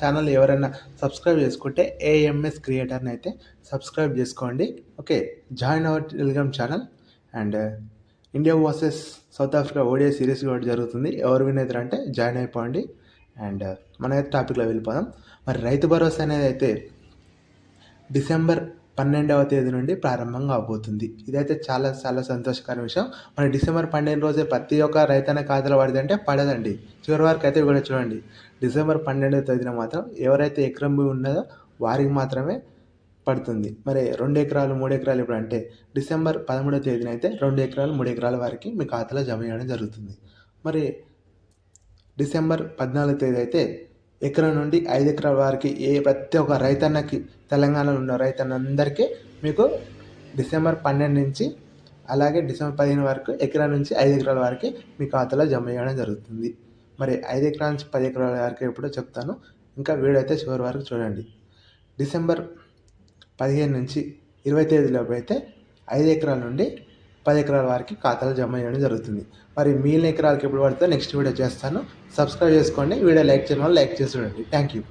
Channel ఎవరైనా subscribe చేసుకుంటే AMS క్రియేటర్ని అయితే సబ్స్క్రైబ్ చేసుకోండి. Okay join our Telegram channel. And India versus South Africa ODI series కూడా జరుగుతుంది. ఎవరు విన్ అవుతారంటే జాయిన్ అయిపోండి. అండ్ మనమైతే టాపిక్లో వెళ్ళిపోదాం. మరి రైతు భరోసా అనేది అయితే డిసెంబర్ పన్నెండవ తేదీ నుండి ప్రారంభం కాబోతుంది. ఇదైతే చాలా చాలా సంతోషకర విషయం. మన డిసెంబర్ పన్నెండు రోజే ప్రతి ఒక్క రైతన్న ఖాతాలో పడదంటే పడదండి. చివరి వరకు అయితే కూడా చూడండి. డిసెంబర్ పన్నెండవ తేదీన మాత్రం ఎవరైతే ఎకరం భూమి ఉన్నదో వారికి మాత్రమే పడుతుంది. మరి రెండు ఎకరాలు మూడు ఎకరాలు ఇప్పుడు అంటే డిసెంబర్ పదమూడవ తేదీన అయితే రెండు ఎకరాలు మూడు ఎకరాల వారికి మీ ఖాతాలో జమ చేయడం జరుగుతుంది. మరి డిసెంబర్ పద్నాలుగు తేదీ అయితే ఎకరం నుండి ఐదు ఎకరాల వారికి ఏ ప్రతి ఒక్క రైతన్నకి తెలంగాణలో ఉన్న రైతన్నందరికీ మీకు డిసెంబర్ పన్నెండు నుంచి అలాగే డిసెంబర్ పదిహేను వరకు ఎకరా నుంచి ఐదు ఎకరాల వరకు మీ ఖాతాలో జమ చేయడం జరుగుతుంది. మరి ఐదు ఎకరాల నుంచి పది ఎకరాల వరకు ఎప్పుడో చెప్తాను. ఇంకా వీడియో అయితే చివరి వరకు చూడండి. డిసెంబర్ పదిహేను నుంచి ఇరవై తేదీలోపు అయితే ఐదు ఎకరాల నుండి పది ఎకరాల వారికి ఖాతాలో జమ చేయడం జరుగుతుంది. మరి మిగిలిన ఎకరాలకి ఎప్పుడు పడితే నెక్స్ట్ వీడియో చేస్తాను. సబ్స్క్రైబ్ చేసుకోండి. వీడియో లైక్ చేయడం వల్ల లైక్ చేసి చూడండి. Thank you.